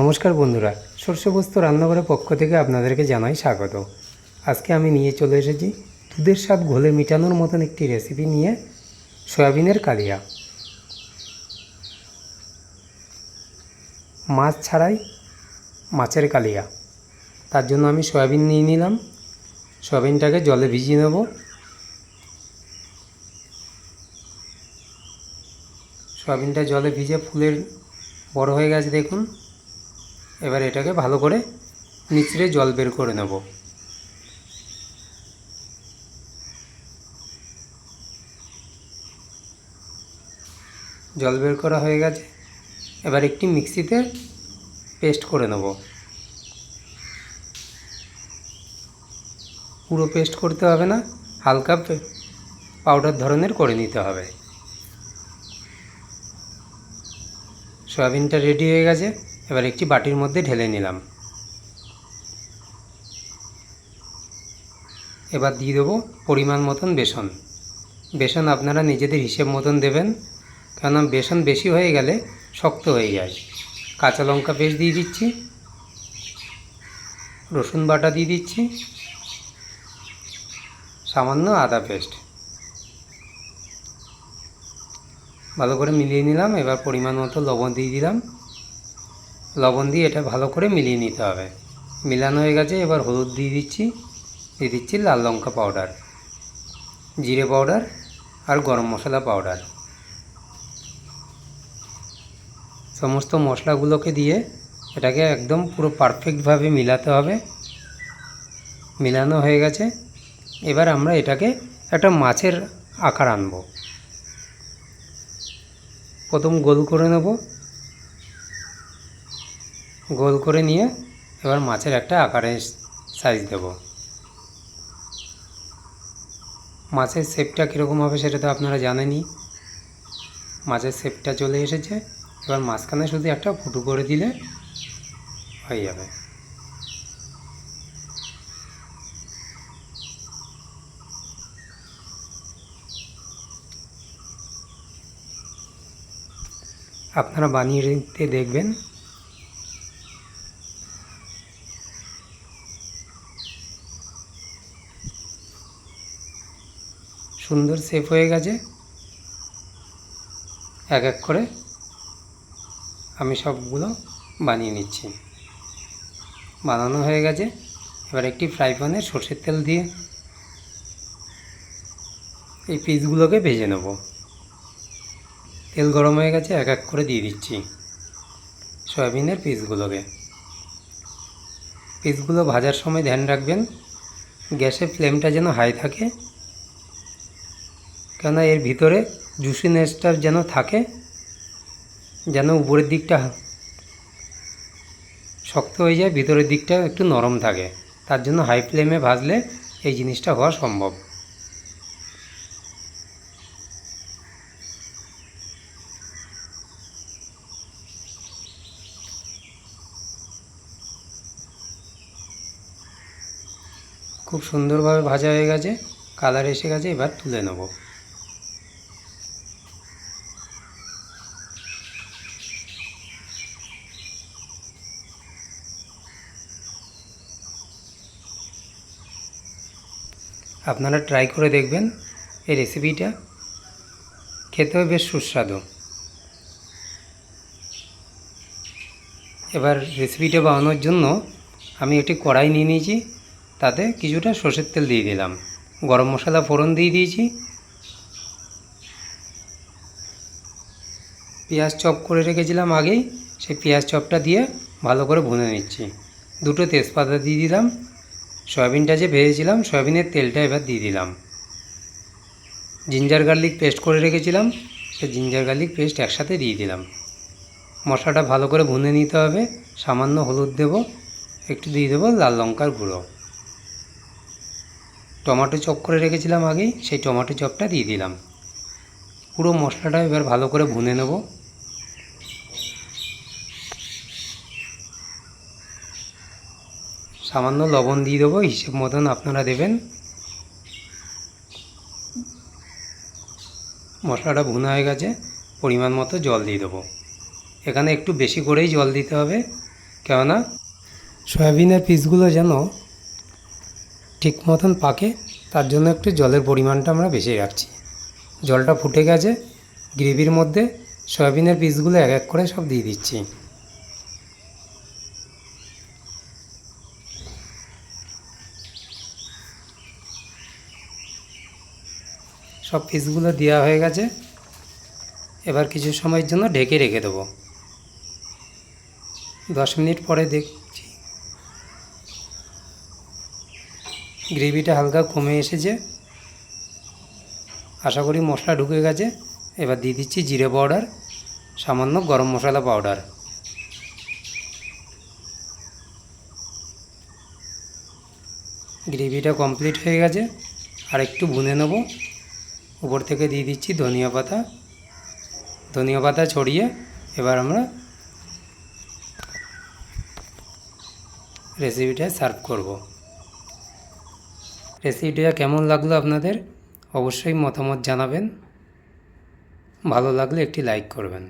নমস্কার বন্ধুরা সর্ষে বস্তু রান্নাঘরের পক্ষ থেকে আপনাদেরকে জানাই স্বাগত। আজকে আমি নিয়ে চলে এসেছি দুধের স্বাদ ঘোলে মেটানোর মতন একটি রেসিপি নিয়ে সয়াবিনের কালিয়া। মাছ ছাড়াই মাছের কালিয়া। তার জন্য আমি সয়াবিন নিয়ে নিলাম। সয়াবিনটাকে জলে ভিজিয়ে নেব। সয়াবিনটা জলে ভিজে ফুলের বড় হয়ে গেছে, দেখুন। এবার এটাকে ভালো করে নিচড়ে জল বের করে নেব। জল বের করা হয়ে গেছে। এবার একটি মিক্সিতে পেস্ট করে নেব। পুরো পেস্ট করতে হবে না, হালকা পাউডার ধরনের করে নিতে হবে। সয়াবিনটা রেডি হয়ে গেছে। এবার একটি বাটির মধ্যে ঢেলে নিলাম। এবার দিয়ে দেবো পরিমাণ মতন বেসন। বেসন আপনারা নিজেদের হিসেব মতন দেবেন, কেননা বেসন বেশি হয়ে গেলে শক্ত হয়ে যায়। কাঁচা লঙ্কা পেস্ট দিয়ে দিচ্ছি। রসুন বাটা দিয়ে দিচ্ছি। সামান্য আদা পেস্ট। ভালো করে মিলিয়ে নিলাম, এবার পরিমাণ মতো লবণ দিয়ে দিলাম। লবণ দিয়ে এটা ভালো করে মিলিয়ে নিতে হবে। মিলানো হয়ে গেছে, এবার হলুদ দিয়ে দিচ্ছি দিয়ে দিচ্ছি লাল লঙ্কা পাউডার, জিরে পাউডার আর গরম মশলা পাউডার। সমস্ত মশলাগুলোকে দিয়ে এটাকে একদম পুরো পারফেক্টভাবে মিলাতে হবে। মিলানো হয়ে গেছে, এবার আমরা এটাকে একটা মাছের আকার আনব। প্রথম গোল করে নেব। গোল করে নিয়ে এবার মাছের একটা আকারে সাইজ দেব। মাছের শেপটা কীরকম হবে সেটা তো আপনারা জানেনই। মাছের শেপটা চলে এসেছে, এবার মাঝখানে শুধু একটা ফুটো করে দিলে হয়ে যাবে। আপনারা বানিয়ে দেখবেন সুন্দর সেফ হয়ে গেছে। এক এক করে আমি সবগুলো বানিয়ে নিচ্ছি। বানানো হয়ে গেছে। এবার একটি ফ্রাই প্যানে সর্ষের তেল দিয়ে এই পিসগুলোকে ভেজে নেব। তেল গরম হয়ে গেছে, এক এক করে দিয়ে দিচ্ছি সয়াবিনের পিসগুলোকে পিসগুলো ভাজার সময় ধ্যান রাখবেন। গ্যাসের ফ্লেমটা যেন হাই থাকে। কেননা এর ভিতরে জুসিনেসটা যেন থাকে, যেন উপরের দিকটা শক্ত হয়ে যায়, ভিতরের দিকটা একটু নরম থাকে। তার জন্য হাই ফ্লেমে ভাজলে এই জিনিসটা হওয়া সম্ভব। খুব সুন্দরভাবে ভাজা হয়ে গেছে কালার এসে গেছে, এবার তুলে নেব। আপনারা ট্রাই করে দেখবেন এই রেসিপিটা খেতেও বেশ সুস্বাদু। এবার রেসিপিটা বানানোর জন্য আমি একটি কড়াই নিয়ে নিয়েছি, তাতে কিছুটা সর্ষের তেল দিয়ে দিলাম। গরম মশলা ফোড়ন দিয়ে দিয়েছি। পেঁয়াজ চপ করে রেখেছিলাম আগেই, সেই পেঁয়াজ চপটা দিয়ে ভালো করে ভুনে নিচ্ছি। দুটো তেজপাতা দিয়ে দিলাম। সয়াবিনটা যে ভেজেছিলাম, সয়াবিনের তেলটা এবার দিয়ে দিলাম। জিঞ্জার গার্লিক পেস্ট করে রেখেছিলাম, সেই জিঞ্জার গার্লিক পেস্ট একসাথে দিয়ে দিলাম। মশলাটা ভালো করে ভুনে নিতে হবে, সামান্য হলুদ দেব, একটু দিয়ে দেবো লাল লঙ্কার গুঁড়ো। টমেটো চপ করে রেখেছিলাম আগেই, সেই টমেটো চপটা দিয়ে দিলাম। পুরো মশলাটা এবার ভালো করে ভুনে নেব। সামান্য লবণ দিয়ে দেবো, হিসেব মতন আপনারা দেবেন। মশলাটা ভুনা হয়ে গেছে, পরিমাণ মতো জল দিয়ে দেবো। এখানে একটু বেশি করেই জল দিতে হবে, কেননা সয়াবিনের পিসগুলো যেন ঠিক মতন পাকে, তার জন্য একটু জলের পরিমাণটা আমরা বেশি রাখছি। জলটা ফুটে গেছে, গ্রেভির মধ্যে সয়াবিনের পিসগুলো এক এক করে সব দিয়ে দিচ্ছি। সব পিসগুলো দেওয়া হয়ে গেছে। এবার কিছু সময়ের জন্য ঢেকে রেখে দেবো। দশ মিনিট পরে দেখছি। গ্রেভিটা হালকা কমে এসেছে। আশা করি মশলা ঢুকে গেছে। এবার দিয়ে দিচ্ছি জিরে পাউডার, সামান্য গরম মশলা পাউডার। গ্রেভিটা কমপ্লিট হয়ে গেছে। আর একটু ভুনে নেব। উপর থেকে দিয়ে দিচ্ছি ধনিয়া পাতা। ধনিয়া পাতা ছড়িয়ে এবার আমরা রেসিপিটা সার্ভ করব। রেসিপিটা কেমন লাগল আপনাদের? অবশ্যই মতামত জানাবেন। ভালো লাগলে একটি লাইক করবেন।